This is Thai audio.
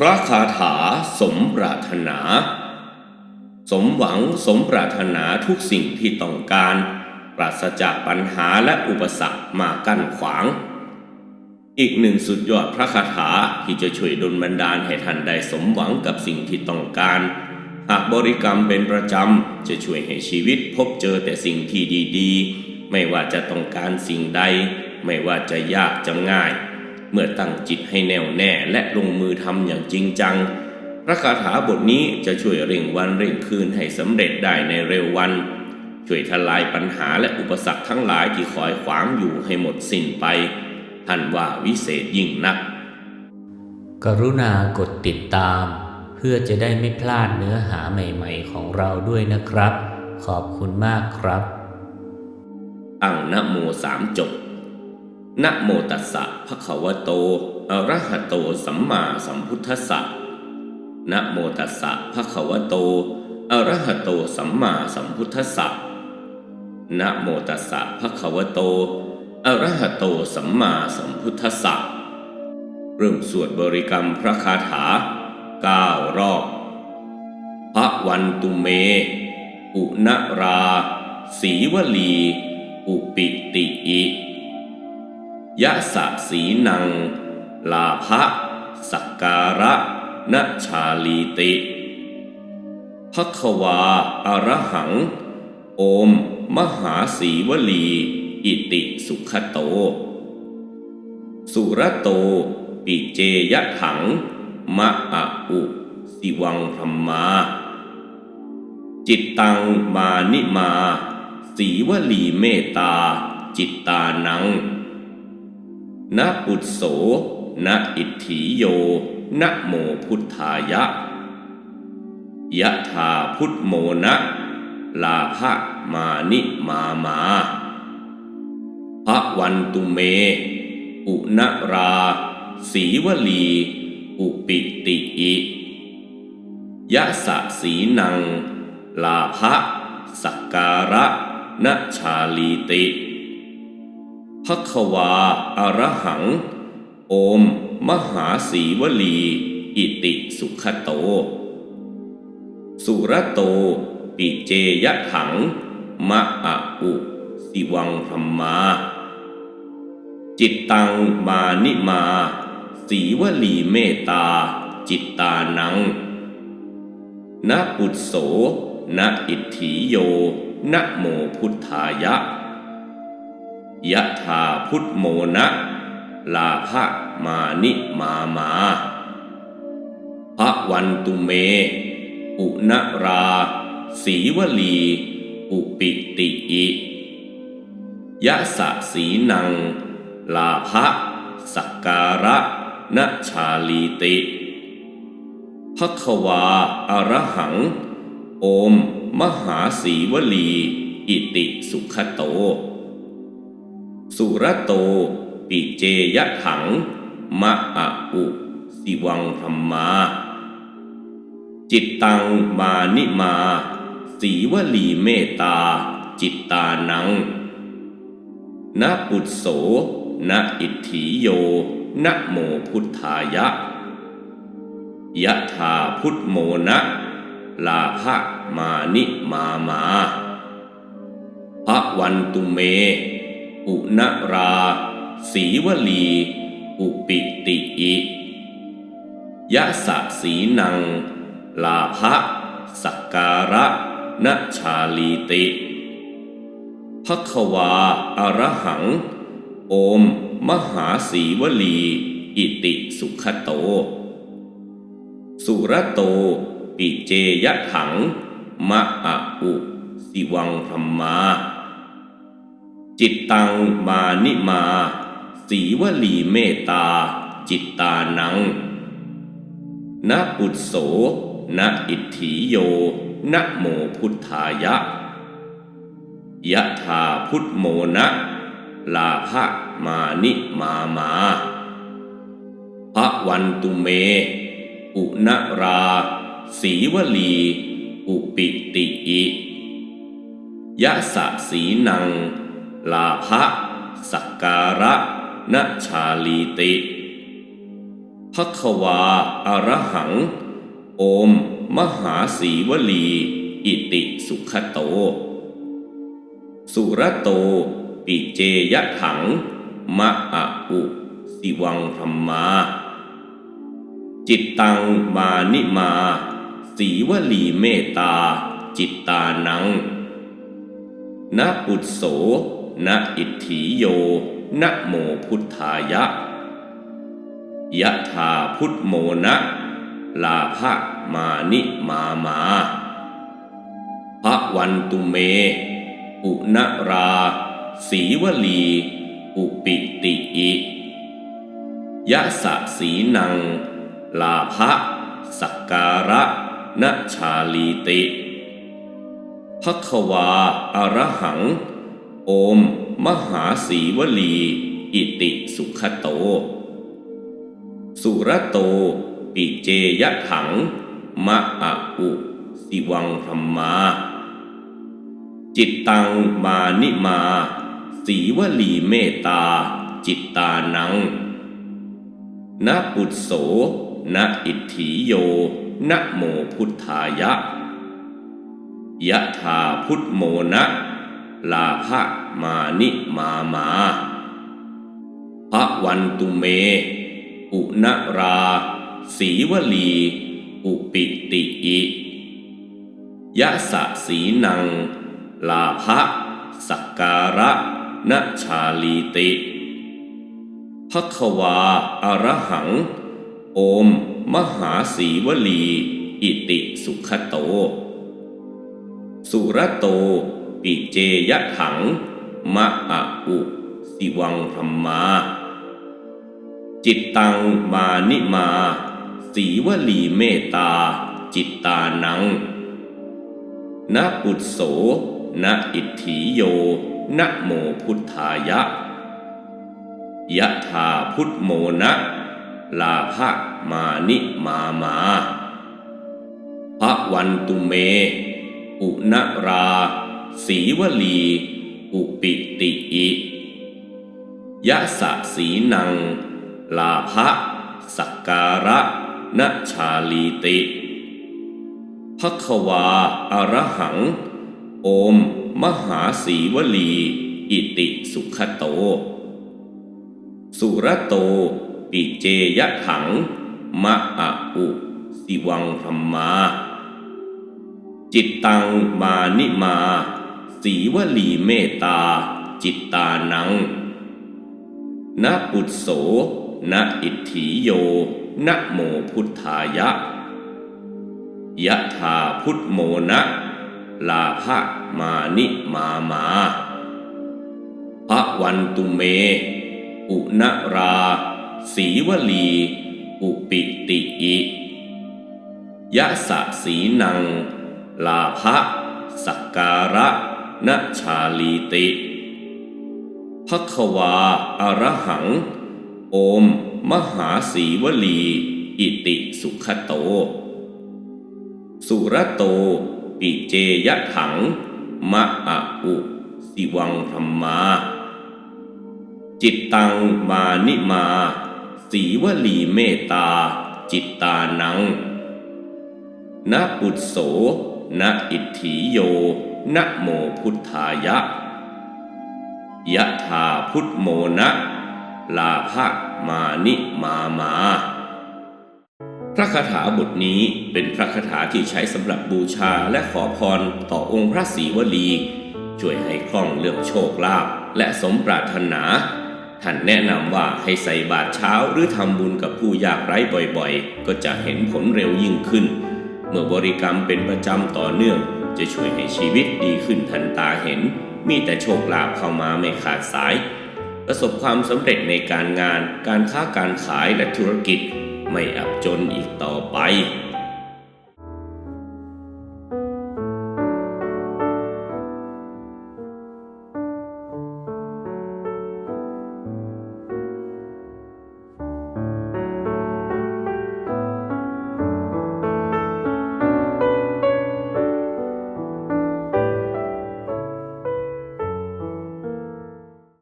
พระคาถาสมปรารถนา สมหวังสมปรารถนาทุกสิ่งที่ต้องการ ปราศจากปัญหาและอุปสรรคมากั้นขวาง อีกหนึ่งสุดยอดพระคาถาที่จะช่วยดลบันดาลให้ท่านได้สมหวังกับสิ่งที่ต้องการ หากบริกรรมเป็นประจำ จะช่วยให้ชีวิตพบเจอแต่สิ่งที่ดี ๆ ไม่ว่าจะต้องการสิ่งใด ไม่ว่าจะยากจะง่าย เมื่อตั้งจิตให้แน่วแน่และลงมือทำอย่างจริงจัง พระคาถาบทนี้จะช่วยเร่งวันเร่งคืนให้สำเร็จได้ในเร็ววัน ช่วยทลายปัญหาและอุปสรรคทั้งหลายที่คอยขวางอยู่ให้หมดสิ้นไป ท่านว่าวิเศษยิ่งนัก กรุณากดติดตาม เพื่อจะได้ไม่พลาดเนื้อหาใหม่ๆ ของเราด้วยนะครับ ขอบคุณมากครับ ตั้งนะโมสามจบ นะโมตัสสะภะคะวะโต อะระหะโต สัมมาสัมพุทธัสสะนะโมตัสสะภะคะวะโต อะระหะโต สัมมาสัมพุทธัสสะนะโมตัสสะภะคะวะโต อะระหะโต สัมมาสัมพุทธัสสะเริ่มสวดบริกรรมพระคาถาเก้ารอบพระวันตุเม อุณรา สีวลี อุปิติอิ ยะสะสีนัง ลาภะสักการะนะชาลีติพักวาอรหัง โอม มหาสีวลี อิติสุขโต สุรโต ปิเจยะถัง มะอะอุสิวังพรหมา จิตตังมานิมา สีวลีเมตตา จิตตานัง นะปุตโสนะอิทธิโย นะโมพุทธายะ ยะธาพุทโมนะ ลาภะมานิมามาพระวันตุเม อุณราสีวลี อุปิติอิยะสะสีนัง ลาภะสักการะนะชาลีติ พักวาอรหัง โอม มหาสีวลี อิติสุขโต สุรโต ปิเจยะถัง มะอะอุสิวังพรหมา จิตตังมานิมา สีวลีเมตตา จิตตานังนะปุตโสนะอิทธิโยนะโมพุทธายะ ยะธาพุทโมนะ ลาภะมานิมามาพระวันตุเม อุณราสีวลี อุปิติอิยะสะสีนัง ลาภะสักการะนชาลีติพักวาอรหัง โอม มหาสีวลี อิติสุขโต สุรโต ปิเจยะถัง มะอะอุสิวังพรหมา จิตตังมานิมาสีวลีเมตตา จิตตานังนะปุตโสนะอิทธิโยนะโมพุทธายะ ยะธาพุทโมนะลาภะมานิมามาพระวันตุเม อุณรา สีวลี อุปิติอิยะสะสีนัง ลาภะสักการะนชาลีติพักวาอรหัง โอม มหาสีวลี อิติสุขโต สุรโต ปิเจยะถัง มะอะอุ สิวังพรหมา จิตตังมานิมา สีวลีเมตตา จิตตานังนะปุตโสนะอิทธิโยนะโมพุทธายะ ยะธาพุทโมนะ ลาภะมานิมามาพระวันตุเม อุณรา สีวลี อุปิติอิ ยะสะสีนัง ลาภะสักการะนะชาลีติพักวาอารหัง โอม มหาสีวลี อิติสุขโต สุรโต ปิเจยะถัง มะอะอุสิวังธรรมา จิตตังมานิมา สีวลีเมตตา จิตตานังนะปุตโส นะอิทธิโยนะโมพุทธายะ ยะธาพุทโมนะ ลาภะมานิมามาพระวันตุเม อุณราสีวลี อุปิติอิยะสะสีนัง ลาภะสักการะนะชาลีติพักวาอารหัง โอม มหาสีวลี อิติสุขโต สุรโต ปิเจยะถัง มะอะอุสิวังธรรมา จิตตังมานิมา สีวลีเมตตา จิตตานังนะปุตโสนะอิทธิโยนะโมพุทธายะยะธาพุทโมนะ ลาภะมานิมามาพระวันตุเม อุณราสีวลี อุปิติอิยะสะสีนัง ลาภะสักการะนะชาลีติพักวาอารหัง โอม มหาสีวลี อิติสุขโต สุรโต ปิเจยะถัง มะอะอุสิวังธรรมา จิตตังมานิมา สีวลีเมตตา จิตตานังนะปุตโสนะอิทธิโยนะโมพุทธายะ ยะธาพุทโมนะลาภะมานิมามาพระวันตุเม อุณรา สีวลี อุปิติอิยะสะสีนัง ลาภะสักการะนะชาลีติพักวาอารหัง โอม มหาสีวลี อิติสุขโต สุรโต ปิเจยะถัง มะอะอุสิวังธรรมา จิตตังมานิมา สีวลีเมตตา จิตตานังนะปุตโสนะอิทธิโยนะโมพุทธายะ ยะธาพุทโมนะ ลาภะมานิมามาพระวันตุเม อุณราสีวลี อุปิติอิยะสะสีนัง ลาภะสักการะ นชาลีติพักวาอารหัง โอม มหาสีวลี อิติสุขโต สุรโต ปิเจยะถัง มะอะอุ สิวังธรรมา จิตตังมานิมา สีวลีเมตตาจิตตานังนะปุตโสนะอิทธิโย นะโมพุทธายะ ยะธาพุทโมนะ ลาภะมานิมามา พระคาถาบทนี้เป็นพระคาถาที่ใช้สำหรับบูชาและขอพรต่อองค์พระศรีวลี ช่วยให้คล่องเรื่องโชคลาภและสมปรารถนาท่านแนะนำว่าให้ใส่บาตรเช้าหรือทำบุญกับผู้ยากไร้บ่อยๆ ก็จะเห็นผลเร็วยิ่งขึ้น เมื่อบริกรรมเป็นประจำต่อเนื่อง จะช่วยให้ชีวิตดีขึ้นทันตาเห็น มีแต่โชคลาภเข้ามาไม่ขาดสาย ประสบความสำเร็จในการงาน การค้าการขายและธุรกิจ ไม่อับจนอีกต่อไป